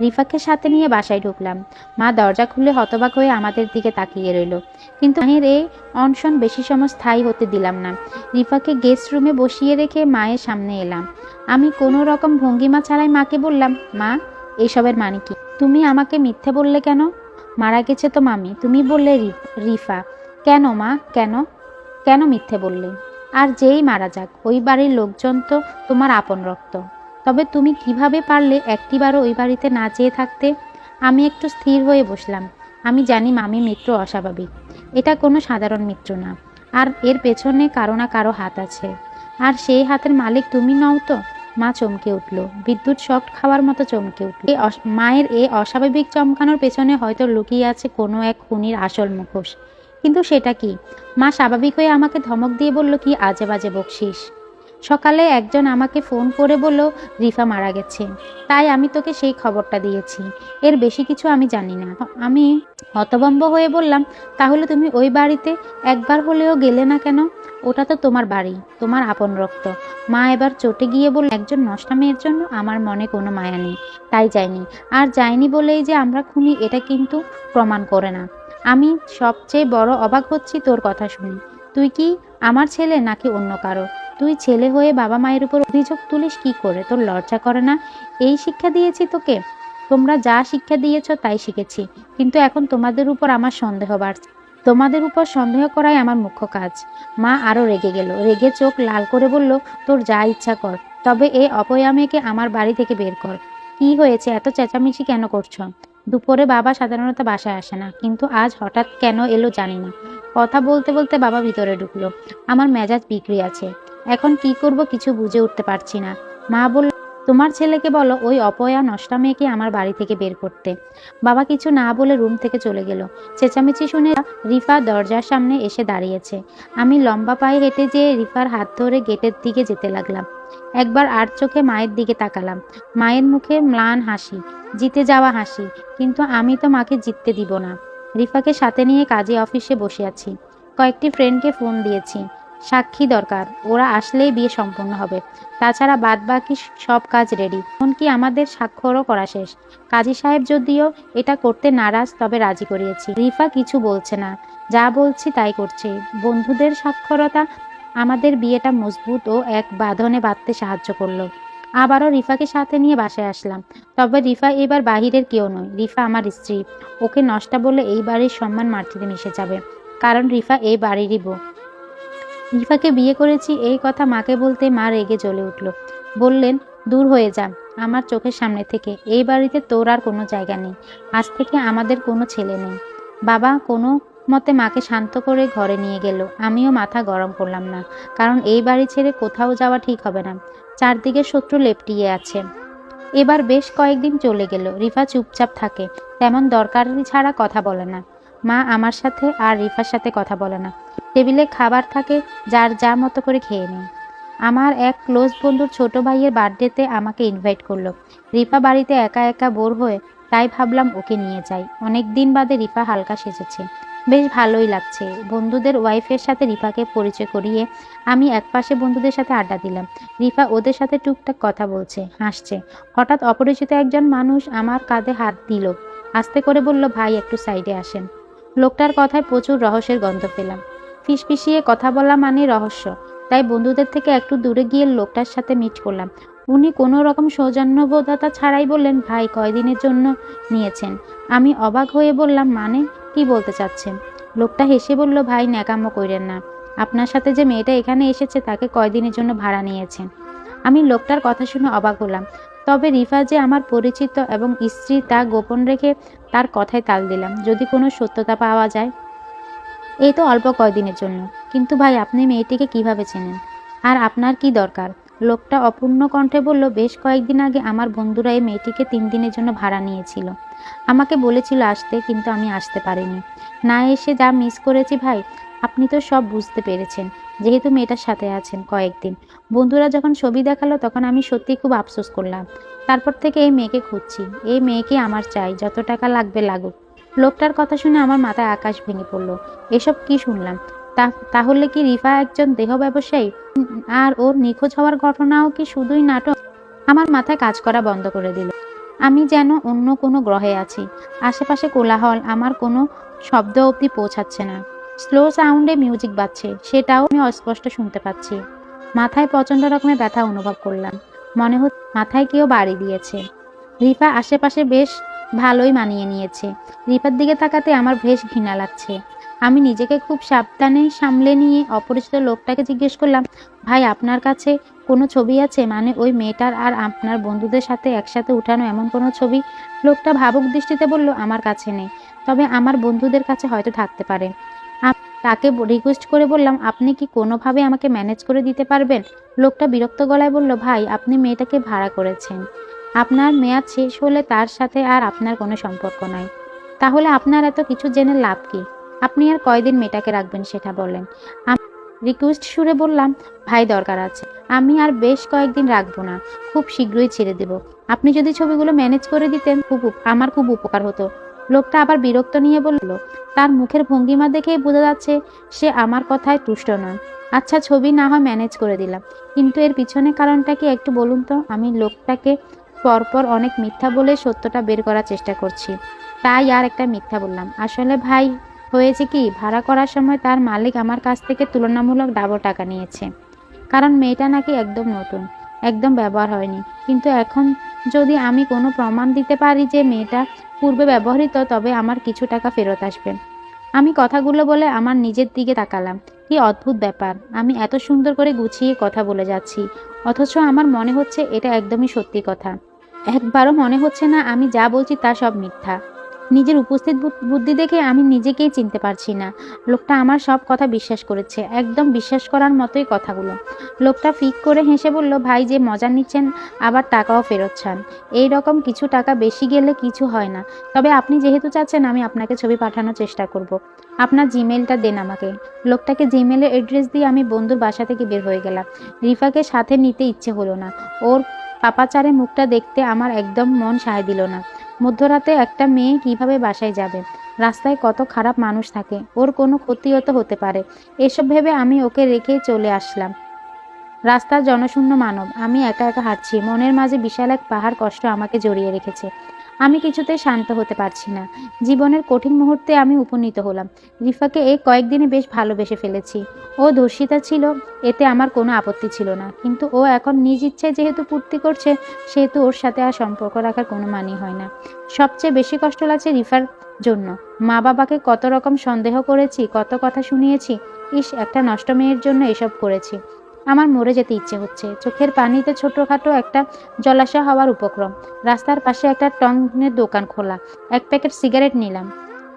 রিফাকে সাথে নিয়ে বাসায় ঢুকলাম। মা দরজা খুলে হতবাক হয়ে আমাদের দিকে তাকিয়ে রইল। কিন্তু মায়ের এই অনশন বেশি সময় স্থায়ী হতে দিলাম না। রিফাকে গেস্ট রুমে বসিয়ে রেখে মায়ের সামনে এলাম। আমি কোনো রকম ভঙ্গিমা ছাড়াই মাকে বললাম, মা, এসবের মানে কি? তুমি আমাকে মিথ্যে বললে কেন? মারা গেছে তো মামি, তুমি বললে রিফা। কেন মা? কেন? কেন মিথ্যে বললে? আর যেই মারা যাক, ওই বাড়ির লোকজন তো তোমার আপন রক্ত। তবে তুমি কীভাবে পারলে একটিবারও ওই বাড়িতে না যেয়ে থাকতে? আমি একটু স্থির হয়ে বসলাম। আমি জানি মামি মিত্র অস্বাভাবিক। এটা কোনো সাধারণ মিত্র না। আর এর পেছনে কারও না কারও হাত আছে। আর সেই হাতের মালিক তুমি নও তো? মা চমকে উঠল। বিদ্যুৎ শক খাওয়ার মতো চমকে উঠল। মায়ের এই অস্বাভাবিক চমকানোর পেছনে হয়তো লুকিয়ে আছে কোনো এক খুনির আসল মুখোশ। কিন্তু সেটা কি? মা স্বাভাবিক হয়ে আমাকে ধমক দিয়ে বলল কি, আজে বাজে বকশিস। সকালে একজন আমাকে ফোন করে বলল, রিফা মারা গেছে। তাই আমি তোকে সেই খবরটা দিয়েছি। এর বেশি কিছু আমি জানি না। আমি হতভম্ব হয়ে বললাম, তাহলে তুমি ওই বাড়িতে একবার হলেও গেলে না কেন? ওটা তো তোমার বাড়ি, তোমার আপন রক্ত। মা এবার চটে গিয়ে বলল, একজন নষ্টা মেয়ের জন্য আমার মনে কোনো মায়া নেই। তাই যায়নি আর যায়নি বলেই যে আমরা খুনি, এটা কিন্তু প্রমাণ করে না। আমি সবচেয়ে বড় অবাক হচ্ছি তোর কথা শুনি। তুই কি আমার ছেলে নাকি অন্য কারও? তুই ছেলে হয়ে বাবা মায়ের উপর অভিযোগ তুলিস কি করে? তোর লজ্জা করে না? এই শিক্ষা দিয়েছি তোকে। তোমরা যা শিক্ষা দিয়েছ তাই শিখেছি। কিন্তু এখন তোমাদের উপর আমার সন্দেহ বাড়ছে। তোমাদের উপর সন্দেহ করাই আমার মুখ্য কাজ। মা আরও রেগে গেল। রেগে চোখ লাল করে বলল, তোর যা ইচ্ছা কর। তবে এই অপয়া মেয়েকে আমার বাড়ি থেকে বের কর। কি হয়েছে? এত চেঁচামেচি কেন করছ? দুপুরে বাবা সাধারণত বাসায় আসে না, কিন্তু আজ হঠাৎ কেন এলো জানি না। কথা বলতে বলতে বাবা ভিতরে ঢুকলো। আমার মেজাজ বিক্রি আছে। এখন কি করব কিছু বুঝে উঠতে পারছি না। মা বলল, তোমার ছেলেকে বলো, ওই অপয়া নষ্টা মেয়েকে আমার বাড়ি থেকে বের করতে। বাবা কিছু না বলে রুম থেকে চলে গেল। চেঁচামেচি শুনে রিফা দরজার সামনে এসে দাঁড়িয়েছে। আমি লম্বা পায়ে হেঁটে যেয়ে রিফার হাত ধরে গেটের দিকে যেতে লাগলাম। একবার আর চোখে মায়ের দিকে তাকালাম। মায়ের মুখে ম্লান হাসি, জিতে যাওয়া হাসি, কিন্তু আমি তো মাকে জিততে দিব না। রিফাকে সাথে নিয়ে কাজে অফিসে বসে আছি। কয়েকটি ফ্রেন্ডকে ফোন দিয়েছি। সাক্ষী দরকার, ওরা আসলেই বিয়ে সম্পূর্ণ হবে। তাছাড়া বাদ বাকি সব কাজ রেডি এমনকি আমাদের স্বাক্ষরও করা শেষ। কাজী সাহেব যদিও এটা করতে নারাজ, তবে রাজি করিয়েছি। রিফা কিছু বলছে না। যা বলছি তাই করছে। বন্ধুদের সাক্ষরতা আমাদের বিয়েটা মজবুত ও এক বাঁধনে বাঁধতে সাহায্য করল। আবারও রিফাকে সাথে নিয়ে বাসায় আসলাম। তবে রিফা এবার বাহিরের কেউ নয়। রিফা আমার স্ত্রী। ওকে নষ্টা বলে এই বাড়ির সম্মান মাটিতে মিশে যাবে। কারণ রিফা এই বাড়িরই বউ। রিফাকে বিয়ে করেছি, এই কথা মাকে বলতে মা রেগে জ্বলে উঠল। বললেন, দূর হয়ে যা, আমার চোখের সামনে থেকে। এই বাড়িতে তোর আর কোনো জায়গা নেই। আজ থেকে আমাদের কোনো ছেলে নেই। বাবা কোনো মতে মাকে শান্ত করে ঘরে নিয়ে গেল। আমিও মাথা গরম করলাম না, কারণ এই বাড়ি ছেড়ে কোথাও যাওয়া ঠিক হবে না। চারদিকে শত্রু লেপটিয়ে আছে। এবার বেশ কয়েকদিন চলে গেল। রিফা চুপচাপ থাকে। তেমন দরকারি ছাড়া কথা বলে না। মা আমার সাথে আর রিফার সাথে কথা বলে না। টেবিলে খাবার থাকে, যার যা মতো করে খেয়ে নেই। আমার এক ক্লোজ বন্ধুর ছোট ভাইয়ের বার্থডেতে আমাকে ইনভাইট করল। রিফা বাড়িতে একা একা বোর হয়ে, তাই ভাবলাম ওকে নিয়ে যাই। অনেক দিন বাদে রিফা হালকা সেজেছে। বেশ ভালোই লাগছে। বন্ধুদের ওয়াইফের সাথে রিফাকে পরিচয় করিয়ে আমি একপাশে বন্ধুদের সাথে আড্ডা দিলাম। রিফা ওদের সাথে টুকটাক কথা বলছে, হাসছে। হঠাৎ অপরিচিত একজন মানুষ আমার কাঁধে হাত দিল। আস্তে করে বলল, ভাই, একটু সাইডে আসেন। লোকটার কথায় প্রচুর রহস্যের গন্ধ পেলাম। ফিসফিসিয়ে কথা বলা মানে রহস্য। তাই বন্ধুদের থেকে একটু দূরে গিয়ে লোকটার সাথে মিট করলাম। উনি কোনো রকম সৌজন্যবোধতা ছাড়াই বললেন, ভাই, কয়দিনের জন্য নিয়েছেন? আমি অবাক হয়ে বললাম মানে? কি বলতে চাচ্ছেন? লোকটা হেসে বলল, ভাই ন্যাকামো কইরেন না। আপনার সাথে যে মেয়েটা এখানে এসেছে, তাকে কয়দিনের জন্য ভাড়া নিয়েছেন? আমি লোকটার কথা শুনে অবাক হলাম। তবে রিফা যে আমার পরিচিত এবং স্ত্রী তা গোপন রেখে তার কথায় তাল দিলাম। যদি কোনো সত্যতা পাওয়া যায় এই তো অল্প কয়দিনের জন্য। কিন্তু ভাই, আপনি মেয়েটিকে কীভাবে চেনেন? আর আপনার কি দরকার? লোকটা অপূর্ণ কণ্ঠে বলল, বেশ কয়েকদিন আগে আমার বন্ধুরা এই মেয়েটিকে তিন দিনের জন্য ভাড়া নিয়েছিল। আমাকে বলেছিল আসতে, কিন্তু আমি আসতে পারিনি। না এসে যা মিস করেছি ভাই, আপনি তো সব বুঝতে পেরেছেন, যেহেতু মেয়েটার সাথে আছেন কয়েকদিন। বন্ধুরা যখন ছবি দেখাল, তখন আমি সত্যি খুব আফসোস করলাম। তারপর থেকে এই মেয়েকে খুঁজছি। এই মেয়েকে আমার চাই, যত টাকা লাগবে লাগুক। লোকটার কথা শুনে আমার মাথায় আকাশ ভেঙে পড়ল। এসব কি শুনলাম? তাহলে কি রিফা একজন দেহ ব্যবসায়ী? আর ওর নিখোঁজ হওয়ার ঘটনাও কি শুধুই নাটক? আমার মাথায় কাজ করা বন্ধ করে দিল। আমি যেন অন্য কোনো গ্রহে আছি। আশেপাশে কোলাহল আমার কোনো শব্দ অবধি পৌঁছাচ্ছে না। স্লো সাউন্ডে মিউজিক বাজছে। সেটাও আমি অস্পষ্ট শুনতে পাচ্ছি। মাথায় প্রচণ্ড রকমের ব্যথা অনুভব করলাম। মনে হচ্ছে মাথায় কেউ বাড়ি দিয়েছে। রিফা আশেপাশে বেশ ভালোই মানিয়ে নিয়েছে। রিপার দিকে তাকাতে আমার বেশ ঘৃণা লাগছে। আমি নিজেকে খুব সাবধানে সামলে নিয়ে অপরিচিত লোকটাকে জিজ্ঞেস করলাম, ভাই, আপনার কাছে কোনো ছবি আছে? মানে ওই মেয়েটার আর আপনার বন্ধুদের সাথে একসাথে উঠানো এমন কোনো ছবি? লোকটা ভাবুক দৃষ্টিতে বলল, আমার কাছে নেই। তবে আমার বন্ধুদের কাছে হয়তো থাকতে পারে। তাকে রিকোয়েস্ট করে বললাম, আপনি কি কোনোভাবে আমাকে ম্যানেজ করে দিতে পারবেন? লোকটা বিরক্ত গলায় বলল, ভাই, আপনি মেয়েটাকে ভাড়া করেছেন। আপনার মেয়াদ শেষ হলে তার সাথে আর আপনার কোনো সম্পর্ক নাই। তাহলে আপনার এত কিছু জেনে লাভ কি? আপনি আর কয়দিন মেয়েটাকে রাখবেন সেটা বলেন। রিকোয়েস্ট সুরে বললাম, ভাই, দরকার আছে। আমি আর বেশ কয়েকদিন রাখব না। খুব শীঘ্রই ছেড়ে দেব। আপনি যদি ছবিগুলো ম্যানেজ করে দিতেন, খুব আমার খুব উপকার হতো। লোকটা আবার বিরক্ত নিয়ে বলল, তার মুখের ভঙ্গিমা দেখেই বোঝা যাচ্ছে সে আমার কথায় তুষ্ট নন আচ্ছা ছবি না হয় ম্যানেজ করে দিলাম। কিন্তু এর পিছনে কারণটা কি একটু বলুন তো? আমি লোকটাকে পরপর অনেক মিথ্যা বলে সত্যটা বের করার চেষ্টা করছি। তাই আর একটা মিথ্যা বললাম। আসলে ভাই, হয়েছে কি, ভাড়া করার সময় তার মালিক আমার কাছ থেকে তুলনামূলক ডাবল টাকা নিয়েছে। কারণ মেয়েটা নাকি একদম নতুন, একদম ব্যবহার হয়নি। কিন্তু এখন যদি আমি কোনো প্রমাণ দিতে পারি যে মেয়েটা পূর্বে ব্যবহৃত, তবে আমার কিছু টাকা ফেরত আসবে। আমি কথাগুলো বলে আমার নিজের দিকে তাকালাম। কি অদ্ভুত ব্যাপার, আমি এত সুন্দর করে গুছিয়ে কথা বলে যাচ্ছি। অথচ আমার মনে হচ্ছে এটা একদমই সত্যি কথা। একবারও মনে হচ্ছে না আমি যা বলছি তা সব মিথ্যা। নিজের উপস্থিত বুদ্ধি দেখে আমি নিজেকেই চিনতে পারছি না। লোকটা আমার সব কথা বিশ্বাস করেছে, একদম বিশ্বাস করার মতোই কথাগুলো। লোকটা ফিক করে হেসে বলল, ভাই যে মজা নিচ্ছেন, আবার টাকাও ফেরত চান। এই রকম কিছু টাকা বেশি গেলে কিছু হয় না। তবে আপনি যেহেতু চাচ্ছেন, আমি আপনাকে ছবি পাঠানোর চেষ্টা করব। আপনার জিমেলটা দেন আমাকে। লোকটাকে জিমেলের অ্যাড্রেস দিয়ে আমি বন্ধুর বাসা থেকে বের হয়ে গেলাম। রিফাকে সাথে নিতে ইচ্ছে হলো না। ওর পাপাচারে মুখটা দেখতে আমার একদম মন সায় দিল না। মধ্যরাতে একটা মেয়ে কীভাবে বাসায় যাবে? রাস্তায় কত খারাপ মানুষ থাকে, ওর কোনো ক্ষতি তো হতে পারে। এসব ভেবে আমি ওকে রেখে চলে আসলাম। রাস্তার জনশূন্য মানব, আমি একা একা হাঁটছি, মনের মাঝে বিশাল এক পাহাড় কষ্ট আমাকে জড়িয়ে রেখেছে। আমি কিছুতে শান্ত হতে পারছি না। জীবনের কঠিন মুহূর্তে আমি উপনীত হলাম। রিফাকে এই কয়েকদিনে বেশ ভালোবেসে ফেলেছি। ও ধর্ষিতা ছিল, এতে আমার কোনো আপত্তি ছিল না। কিন্তু ও এখন নিজ ইচ্ছায় যেহেতু পূর্তি করছে, সেহেতু ওর সাথে আর সম্পর্ক রাখার কোনো মানি হয় না। সবচেয়ে বেশি কষ্ট লাগছে রিফার জন্য। মা বাবাকে কত রকম সন্দেহ করেছি, কত কথা শুনিয়েছি, ইস, একটা নষ্ট মেয়ের জন্য এসব করেছি। আমার মরে যেতে ইচ্ছে হচ্ছে। চোখের পানিতে ছোটোখাটো একটা জলাশয় হওয়ার উপক্রম। রাস্তার পাশে একটা টংনের দোকান খোলা। এক প্যাকেট সিগারেট নিলাম।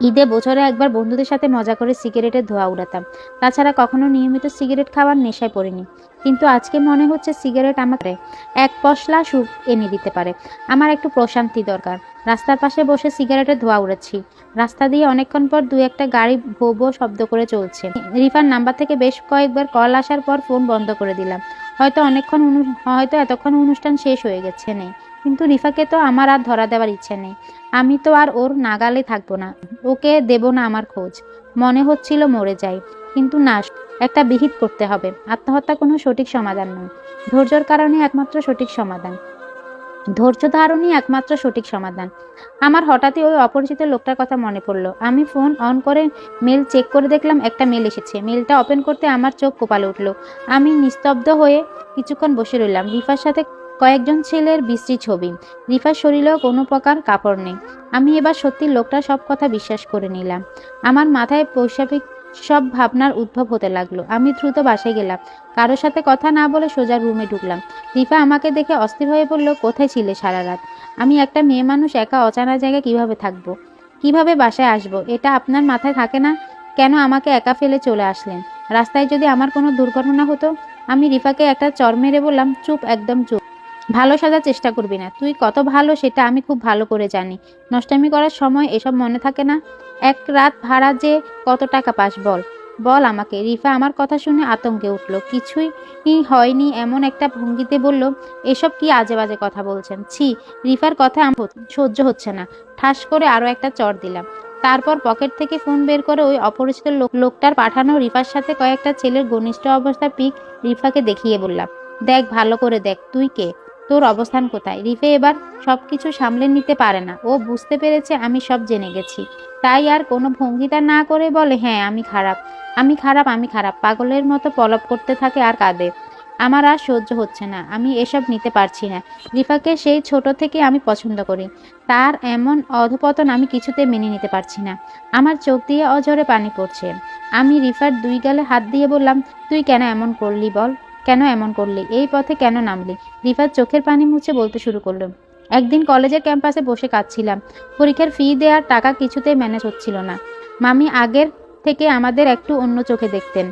ঈদে বছরে একবার বন্ধুদের সাথে মজা করে সিগারেটের ধোয়া উড়াতাম। তাছাড়া কখনো নিয়মিত সিগারেট খাওয়ার নেশায় পড়িনি। কিন্তু আজকে মনে হচ্ছে সিগারেট আমাকে এক পশলা সুখ এনে দিতে পারে। আমার একটু প্রশান্তি দরকার। রাস্তার পাশে বসে সিগারেটের ধোয়া উড়াচ্ছি। রাস্তা দিয়ে অনেকক্ষণ পর দু একটা গাড়ি ভো ভো শব্দ করে চলছে। রিফার নাম্বার থেকে বেশ কয়েকবার কল আসার পর ফোন বন্ধ করে দিলাম। হয়তো অনেকক্ষণ অনু- হয়তো এতক্ষণ অনুষ্ঠান শেষ হয়ে গেছে নেই কিন্তু রিফাকে তো আমার আর ধরা দেওয়ার ইচ্ছে নেই। আমি তো আর ওর নাগালে থাকব না। ওকে দেব না আমার খোঁজ। মনে হচ্ছিল মরে যাই। কিন্তু না, একটা বিহিত করতে হবে। আত্মহত্যা কোনো সঠিক সমাধান নয়। ধৈর্যর কারণে একমাত্র সঠিক সমাধান। ধৈর্য ধারণই একমাত্র সঠিক সমাধান। আমার হঠাৎই ওই অপরিচিত লোকটার কথা মনে পড়ল। আমি ফোন অন করে মেল চেক করে দেখলাম একটা মেল এসেছে। মেলটা ওপেন করতে আমার চোখ কপালে উঠল। আমি নিস্তব্ধ হয়ে কিছুক্ষণ বসে রইলাম। রিফার সাথে কয়েকজন ছেলের বিশ্রী ছবি। রিফার শরীরেও কোনো প্রকার কাপড় নেই। আমি এবার সত্যি লোকটা সব কথা বিশ্বাস করে নিলাম। আমার মাথায় পৈশাপিক সব ভাবনার উদ্ভব হতে লাগল। আমি দ্রুত বাসায় গেলাম। কারোর সাথে কথা না বলে সোজা রুমে ঢুকলাম। রিফা আমাকে দেখে অস্থির হয়ে বলল, কোথায় ছিলে সারা রাত? আমি একটা মেয়ে মানুষ, একা অচানা জায়গায় কীভাবে থাকব। কীভাবে বাসায় আসব? এটা আপনার মাথায় থাকে না? কেন আমাকে একা ফেলে চলে আসলেন? রাস্তায় যদি আমার কোনো দুর্ঘটনা হতো? আমি রিফাকে একটা চর মেরে বললাম, চুপ, একদম চুপ। ভালো সাজার চেষ্টা করবি না। তুই কত ভালো সেটা আমি খুব ভালো করে জানি। নষ্টামি করার সময় এসব মনে থাকে না? এক রাত ভাড়া যে কত টাকা পাস বল। বল আমাকে। রিফা আমার কথা শুনে আতঙ্কে উঠল। কিছুই হয়নি, এমন একটা ভঙ্গিতে বলল, এসব কি আজে বাজে কথা বলছেন? ছি, রিফার কথা সহ্য হচ্ছে না। ঠাস করে আরও একটা চর দিলাম। তারপর পকেট থেকে ফোন বের করে ওই অপরিচিত লোক লোকটার পাঠানো রিফার সাথে কয়েকটা ছেলের ঘনিষ্ঠ অবস্থা পিক রিফাকে দেখিয়ে বললাম। দেখ, ভালো করে দেখ, তুই কে? তোর অবস্থান কোথায়? রিফে এবার সব কিছু সামলে নিতে পারে না। ও বুঝতে পেরেছে আমি সব জেনে গেছি। তাই আর কোনো ভঙ্গিতা না করে বলে হ্যাঁ আমি খারাপ। আমি খারাপ আমি খারাপ। পাগলের মতো পলপ করতে থাকে আর কাঁদে। আমার আর সহ্য হচ্ছে না। আমি এসব নিতে পারছি না। রিফাকে সেই ছোট থেকে আমি পছন্দ করি। তার এমন অধপতন আমি কিছুতে মেনে নিতে পারছি না। আমার চোখ দিয়ে অজরে পানি পড়ছে। আমি রিফার দুই গালে হাত দিয়ে বললাম, তুই কেন এমন করলি বল? কেন এমন করলি? এই পথে কেন নামলি? রিফার চোখের পানি মুছে বলতে শুরু করল। একদিন কলেজের ক্যাম্পাসে বসে কাঁদছিলাম। পরীক্ষার ফি দেওয়ার টাকা কিছুতেই ম্যানেজ হচ্ছিল না। মামি আগের থেকে আমাদের একটু অন্য চোখে দেখতেন।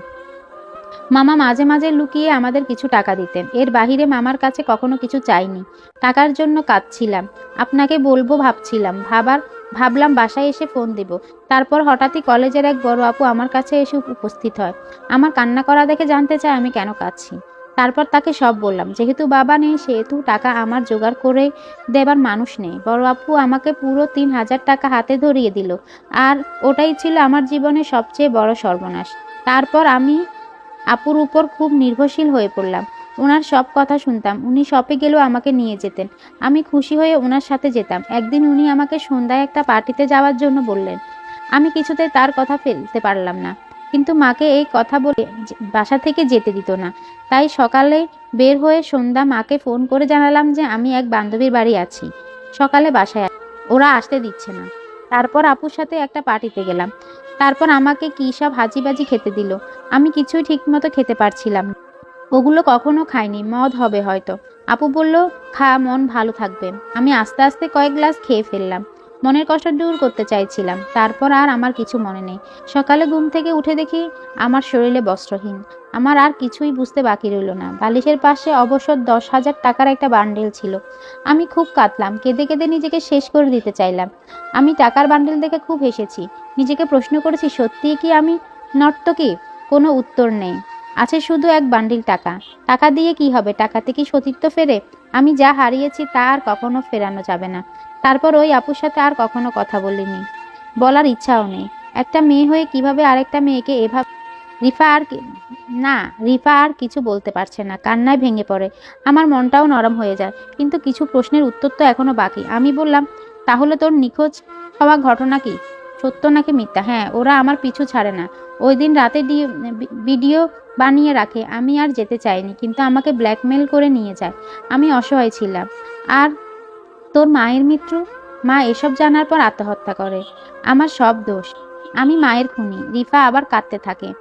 মামা মাঝে মাঝে লুকিয়ে আমাদের কিছু টাকা দিতেন। এর বাহিরে মামার কাছে কখনো কিছু চাইনি। টাকার জন্য কাঁদছিলাম। আপনাকে বলব ভাবছিলাম। ভাবার ভাবলাম বাসায় এসে ফোন দেব। তারপর হঠাৎই কলেজের এক বড় আপু আমার কাছে এসে উপস্থিত হয়। আমার কান্না করা দেখে জানতে চায় আমি কেন কাঁদছি। তারপর তাকে সব বললাম, যেহেতু বাবা নেই, সেহেতু টাকা আমার জোগাড় করে দেবার মানুষ নেই। বড় আপু আমাকে পুরো তিন হাজার টাকা হাতে ধরিয়ে দিল। আর ওটাই ছিল আমার জীবনের সবচেয়ে বড় সর্বনাশ। তারপর আমি আপুর উপর খুব নির্ভরশীল হয়ে পড়লাম। ওনার সব কথা শুনতাম। উনি শপে গেলেও আমাকে নিয়ে যেতেন। আমি খুশি হয়ে ওনার সাথে যেতাম। একদিন উনি আমাকে সন্ধ্যায় একটা পার্টিতে যাওয়ার জন্য বললেন। আমি কিছুতে তার কথা ফেলতে পারলাম না। কিন্তু মাকে এই কথা বলে বাসা থেকে যেতে দিত না। তাই সকালে বের হয়ে সন্ধ্যা মাকে ফোন করে জানালাম যে আমি এক বান্ধবীর বাড়ি আছি। সকালে বাসায় ওরা আসতে দিচ্ছে না। তারপর আপুর সাথে একটা পার্টিতে গেলাম। তারপর আমাকে কী সব হাজিবাজি খেতে দিল। আমি কিছুই ঠিকমতো খেতে পারছিলাম না। ওগুলো কখনো খাইনি, মদ হবে হয়তো। আপু বলল, খা, মন ভালো থাকবে। আমি আস্তে আস্তে কয়েক গ্লাস খেয়ে ফেললাম। মনের কষ্ট দূর করতে চাইছিলাম, তারপর আর আমার কিছু মনে নেই। সকালে ঘুম থেকে উঠে দেখি আমার শরীরে বস্ত্রহীন। আমার আর কিছুই বুঝতে বাকি রইল না। বালিশের পাশে অবসর দশ হাজার টাকার একটা বান্ডেল ছিল। আমি খুব কাঁদলাম, কেঁদে কেঁদে নিজেকে শেষ করে দিতে চাইলাম। আমি টাকার বান্ডেল দেখে খুব হেসেছি। নিজেকে প্রশ্ন করেছি, সত্যিই কি আমি নর্তকী? কোনো উত্তর নেই। আছে শুধু এক বান্ডিল টাকা। টাকা দিয়ে কি হবে? টাকাতে কি সতীত্ব ফেরে আমি যা হারিয়েছি তা আর কখনো ফেরানো যাবে না। তারপর ওই আপুর সাথে আর কখনো কথা বলিনি। বলার ইচ্ছাও নেই। একটা মেয়ে হয়ে কীভাবে আরেকটা মেয়েকে এভাবে? রিফা আর না, রিফা আর কিছু বলতে পারছে না। কান্নায় ভেঙে পড়ে। আমার মনটাও নরম হয়ে যায়। কিন্তু কিছু প্রশ্নের উত্তর তো এখনও বাকি। আমি বললাম, তাহলে তোর নিখোঁজ হওয়া ঘটনা কি? সত্য নাকি মিথ্যা? হ্যাঁ ওরা আমার পিছু ছাড়ে না। ওই দিন রাতে ভিডিও বানিয়ে রাখে। আমি আর যেতে চাইনি, কিন্তু আমাকে ব্ল্যাকমেল করে নিয়ে যায়। আমি অসহায় ছিলাম। আর তোর মায়ের মৃত্যু? মা এসব জানার পর আত্মহত্যা করে। আমার সব দোষ। আমি মায়ের খুনি। রিফা আবার কাঁদতে থাকে।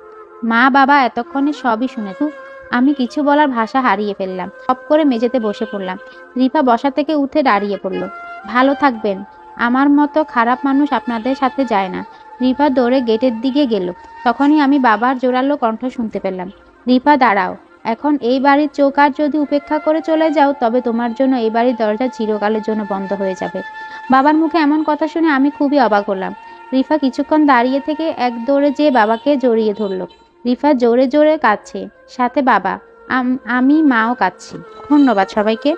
মা বাবা এতক্ষণে সবই শুনেছ আমি কিছু বলার ভাষা হারিয়ে ফেললাম। সব করে মেঝেতে বসে পড়লাম। রিফা বসা থেকে উঠে দাঁড়িয়ে পড়ল। ভালো থাকবেন। আমার মতো খারাপ মানুষ আপনাদের সাথে যায় না। রিফা দৌড়ে গেটের দিকে গেল। তখনই আমি বাবার জোরালো কণ্ঠ শুনতে পেলাম। রিফা দাঁড়াও। এখন এই বাড়ির চোখ আর যদি উপেক্ষা করে চলে যাও, তবে তোমার জন্য এই বাড়ির দরজা চিরকালের জন্য বন্ধ হয়ে যাবে। বাবার মুখে এমন কথা শুনে আমি খুবই অবাক হলাম। রিফা কিছুক্ষণ দাঁড়িয়ে থেকে এক দৌড়ে যেয়ে বাবাকে জড়িয়ে ধরলো। রিফা জোরে জোরে কাঁদছে। সাথে বাবা আম- মাও কাঁদছি। ধন্যবাদ সবাইকে।